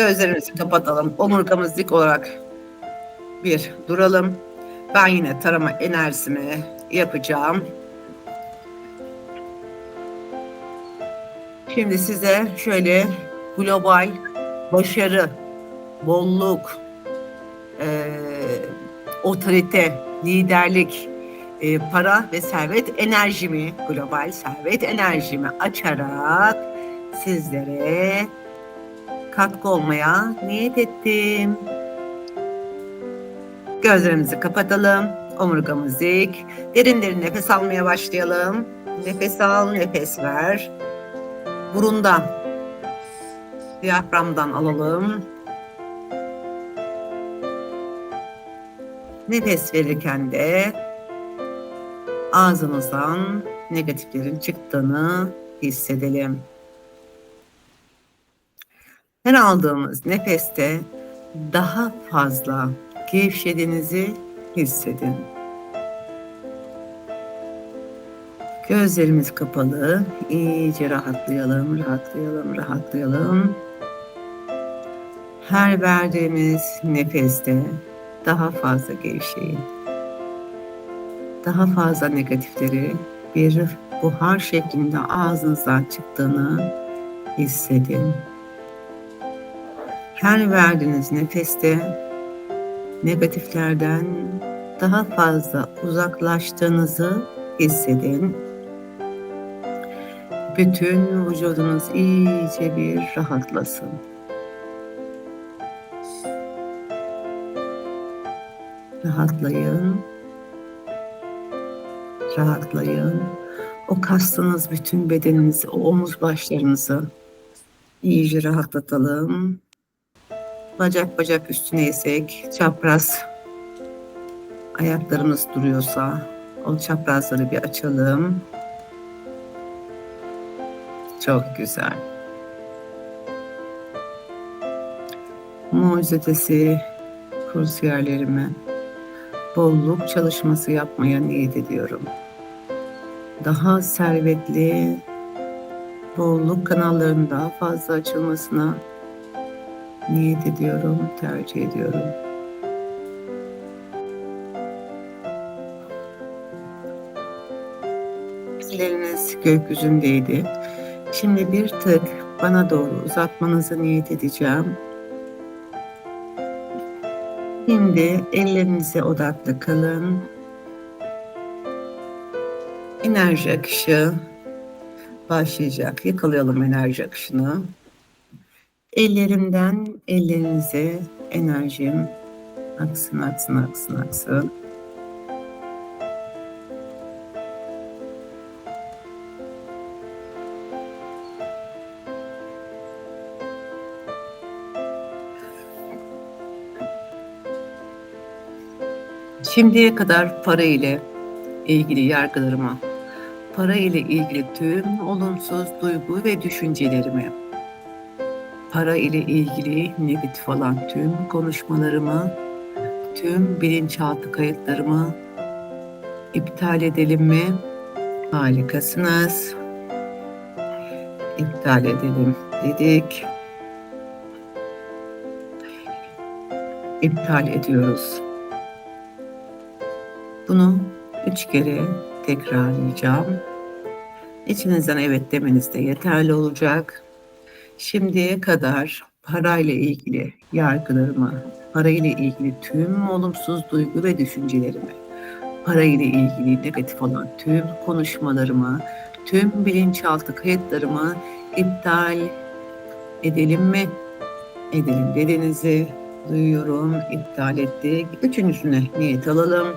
Gözlerimizi kapatalım. Omurgamız dik olarak bir duralım. Ben yine tarama enerjisini yapacağım. Şimdi size şöyle global başarı, bolluk, eee otorite, liderlik, e, para ve servet enerjimi, global servet enerjimi açarak sizlere katkı olmaya niyet ettim. Gözlerimizi kapatalım. Omurgamız dik. Derin derin nefes almaya başlayalım. Nefes al, nefes ver. Burundan, diyaframdan alalım. Nefes verirken de ağzımızdan negatiflerin çıktığını hissedelim. Her aldığımız nefeste daha fazla gevşediğinizi hissedin. Gözlerimiz kapalı, iyice rahatlayalım, rahatlayalım, rahatlayalım. Her verdiğimiz nefeste daha fazla gevşeyin. Daha fazla negatifleri bir buhar şeklinde ağzınızdan çıktığını hissedin. Her verdiğiniz nefeste negatiflerden daha fazla uzaklaştığınızı hissedin. Bütün vücudunuz iyice bir rahatlasın. Rahatlayın. Rahatlayın. O kastınız bütün bedeninizi, o omuz başlarınızı iyice rahatlatalım. Bacak bacak üstüne esek, çapraz ayaklarımız duruyorsa o çaprazları bir açalım. Çok güzel. Mucizetesi kursiyerlerime bolluk çalışması yapmaya niyet ediyorum. Daha servetli, bolluk kanallarının daha fazla açılmasına niyet ediyorum, tercih ediyorum. Elleriniz gökyüzündeydi. Şimdi bir tık bana doğru uzatmanızı niyet edeceğim. Şimdi ellerinize odaklı kalın. Enerji akışı başlayacak. Yakalayalım enerji akışını. Ellerimden ellerinize enerjim aksın, aksın, aksın, aksın. Şimdiye kadar para ile ilgili yargılarıma, para ile ilgili tüm olumsuz duygu ve düşüncelerimi, para ile ilgili negatif olan tüm konuşmalarımı, tüm bilinçaltı kayıtlarımı iptal edelim mi? Harikasınız. İptal edelim dedik. İptal ediyoruz. Bunu üç kere tekrarlayacağım. İçinizden evet demeniz de yeterli olacak. Şimdiye kadar parayla ilgili yargılarımı, parayla ilgili tüm olumsuz duygu ve düşüncelerimi, parayla ilgili negatif olan tüm konuşmalarımı, tüm bilinçaltı kayıtlarımı iptal edelim mi? Edelim dediğinizi duyuyorum, iptal ettik. Üçüncüsüne niyet alalım.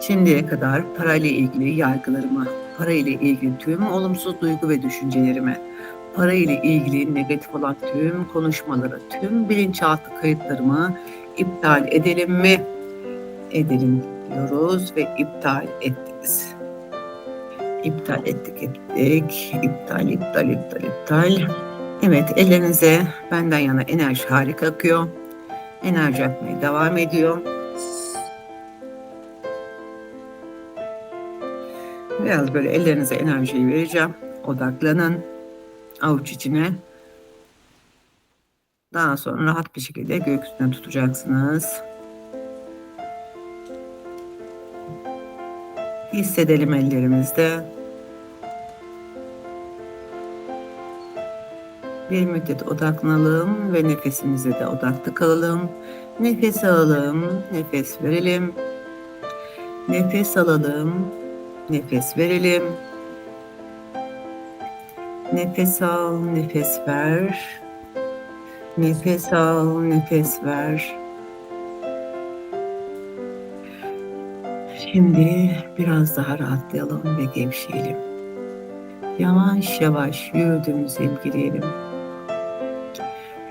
Şimdiye kadar parayla ilgili yargılarımı, parayla ilgili tüm olumsuz duygu ve düşüncelerimi, parayla ilgili negatif olan tüm konuşmaları, tüm bilinçaltı kayıtlarımı iptal edelim mi? Edelim diyoruz ve iptal ettiniz. İptal ettik ettik. İptal, iptal, iptal, iptal. Evet ellerinize benden yana enerji harika akıyor. Enerji akmaya devam ediyor. Biraz böyle ellerinize enerjiyi vereceğim. Odaklanın. Avuç içine. Daha sonra rahat bir şekilde gökyüzüne tutacaksınız. Hissedelim ellerimizde. Bir müddet odaklanalım ve nefesimize de odaklı kalalım. Nefes alalım, nefes verelim. Nefes alalım, nefes verelim. Nefes al, nefes ver. Nefes al, nefes ver. Şimdi biraz daha rahatlayalım ve gevşeyelim. Yavaş yavaş yürüdüğümüzü imgeleyelim.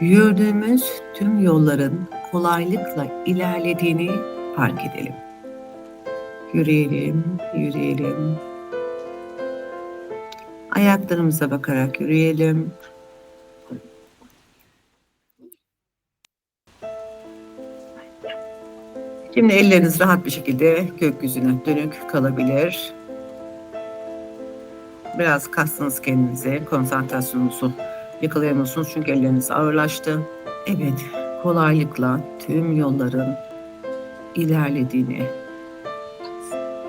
Yürüdüğümüz tüm yolların kolaylıkla ilerlediğini fark edelim. Yürüyelim, yürüyelim. Ayaklarımıza bakarak yürüyelim. Şimdi elleriniz rahat bir şekilde gökyüzüne dönük kalabilir. Biraz kastınız kendinize, konsantrasyonunuzu yakalayamıyorsunuz çünkü elleriniz ağırlaştı. Evet, kolaylıkla tüm yolların ilerlediğini,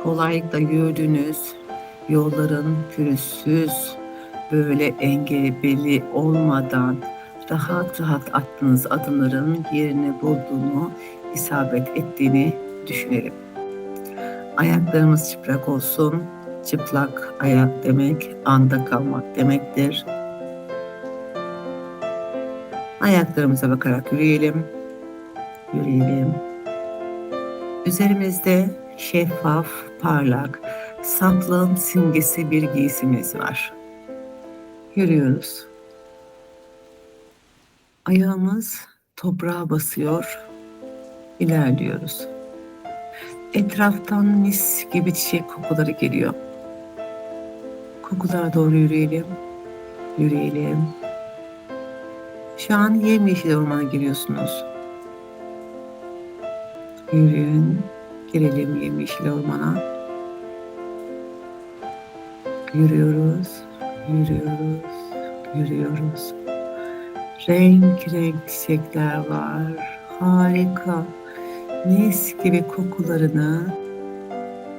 kolaylıkla yürüdüğünüz yolların pürüzsüz, böyle engebeli olmadan rahat rahat attığınız adımların yerini bulduğunu, isabet ettiğini düşünelim. Ayaklarımız çıplak olsun. Çıplak ayak demek anda kalmak demektir. Ayaklarımıza bakarak yürüyelim. Yürüyelim. Üzerimizde şeffaf, parlak, saflığın simgesi bir giysimiz var. Yürüyoruz. Ayağımız toprağa basıyor. İlerliyoruz. Etraftan mis gibi çiçek kokuları geliyor. Kokulara doğru yürüyelim. Yürüyelim. Şu an yemyeşil ormana giriyorsunuz. Yürüyün. Girelim yemyeşil ormana. Yürüyoruz. Yürüyoruz. Yürüyoruz. Renk renk çiçekler var. Harika. Mis gibi kokularını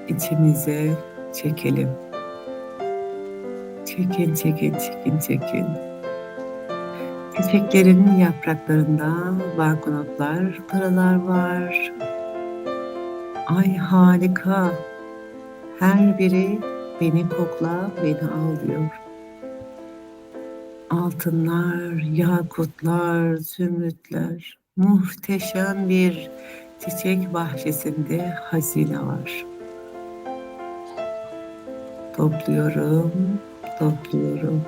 içimize çekelim. Çekin, çekin, çekin, çekin. Çiçeklerin yapraklarında balkonotlar, paralar var. Ay harika. Her biri beni kokla, beni al diyor. Altınlar, yakutlar, zümrütler. Muhteşem bir çiçek bahçesinde hazine var. Topluyorum, topluyorum.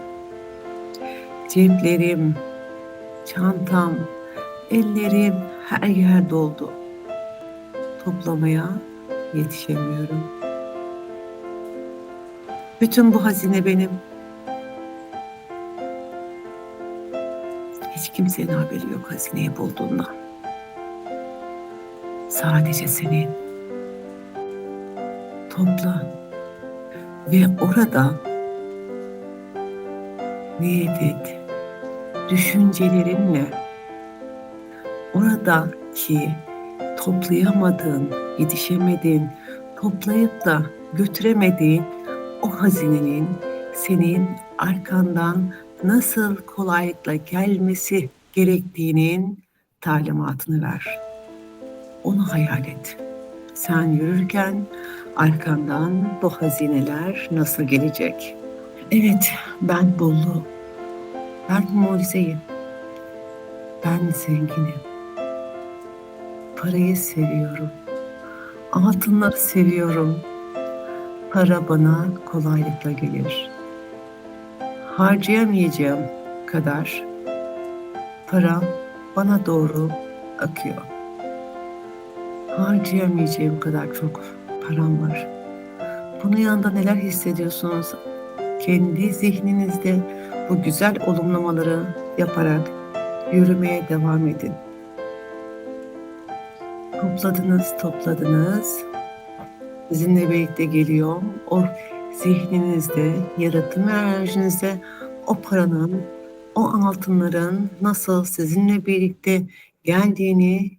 Ceplerim, çantam, ellerim her yer doldu. Toplamaya yetişemiyorum. Bütün bu hazine benim. Hiç kimsenin haberi yok hazineyi bulduğundan. Sadece senin. Topla. Ve orada niyet et. Düşüncelerinle oradaki toplayamadığın, yetişemediğin, toplayıp da götüremediğin o hazinenin senin arkandan nasıl kolaylıkla gelmesi gerektiğinin talimatını ver. Onu hayal et. Sen yürürken arkandan bu hazineler nasıl gelecek? Evet, ben bolluğum. Ben mucizeyim. Ben zenginim. Parayı seviyorum. Altınları seviyorum. Para bana kolaylıkla gelir. Harcayamayacağım kadar param bana doğru akıyor. Harcayamayacağım kadar çok param var. Bunun yanında neler hissediyorsunuz? Kendi zihninizde bu güzel olumlamaları yaparak yürümeye devam edin. Topladınız, topladınız. Sizinle birlikte geliyor. O zihninizde, yaratım enerjinizde o paranın o altınların nasıl sizinle birlikte geldiğini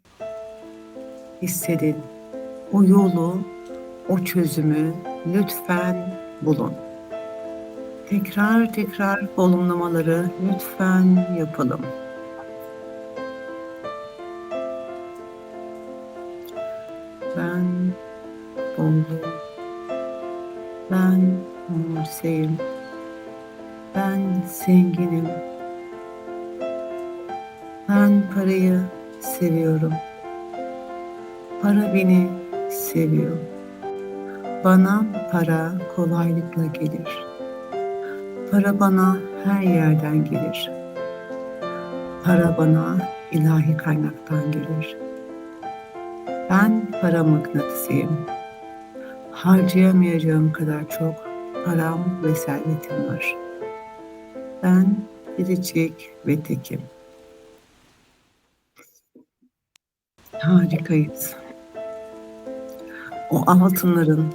hissedin. O yolu, o çözümü lütfen bulun. Tekrar tekrar olumlamaları lütfen yapalım. Bolluk, ben umursayım, ben zenginim, ben parayı seviyorum. Para beni seviyor. Bana para kolaylıkla gelir. Para bana her yerden gelir. Para bana ilahi kaynaktan gelir. Ben para mıknatısıyım. Harcayamayacağım kadar çok param ve servetim var. Ben biricik ve tekim. Harikayız. O altınların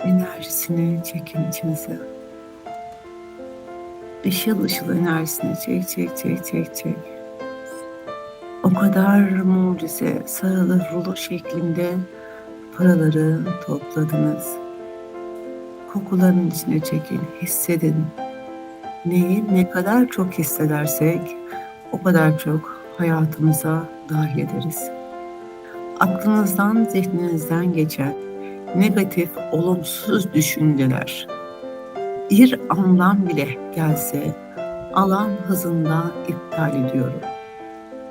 enerjisini çekin içinize. Işıl ışıl enerjisini çek çek çek çek çek. O kadar mucize sarılı rulo şeklinde paraları topladınız. Kokuların içine çekin, hissedin. Neyi ne kadar çok hissedersek o kadar çok hayatımıza dahil ederiz. Aklınızdan, zihninizden geçen negatif, olumsuz düşünceler bir anlam bile gelse alan hızında iptal ediyorum.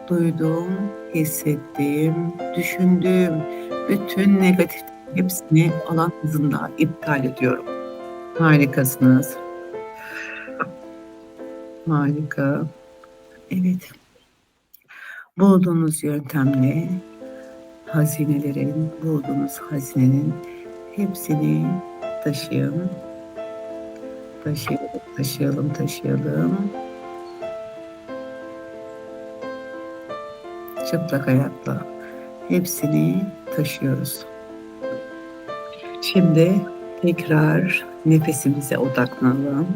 Duyduğum, hissettiğim, düşündüğüm bütün negatif hepsini alan hızında iptal ediyorum. Harikasınız. Harika. Evet. Bulduğunuz yöntemle hazinelerin, bulduğunuz hazinenin hepsini taşıyın. Taşıyalım, taşıyalım, taşıyalım. Çıplak ayakla hepsini taşıyoruz. Şimdi tekrar nefesimize odaklanalım.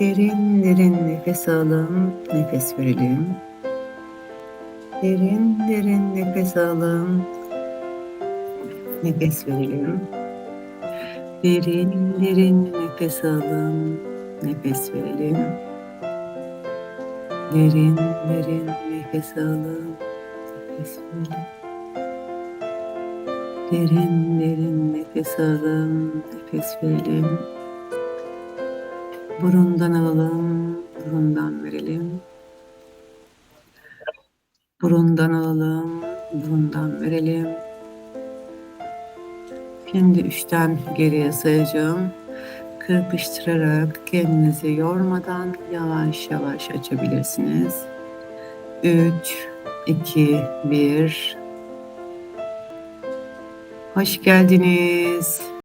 Derin derin nefes alın, nefes verelim. Derin derin nefes alın, nefes verelim. Derin derin nefes alın, nefes verelim. Derin derin nefes alın, nefes verelim. Derin derin nefes alın, nefes verelim. Burundan alalım, burundan verelim. Burundan alalım, burundan verelim. Şimdi üçten geriye sayacağım. Kırpıştırarak kendinizi yormadan yavaş yavaş açabilirsiniz. 3, 2, 1. Hoş geldiniz.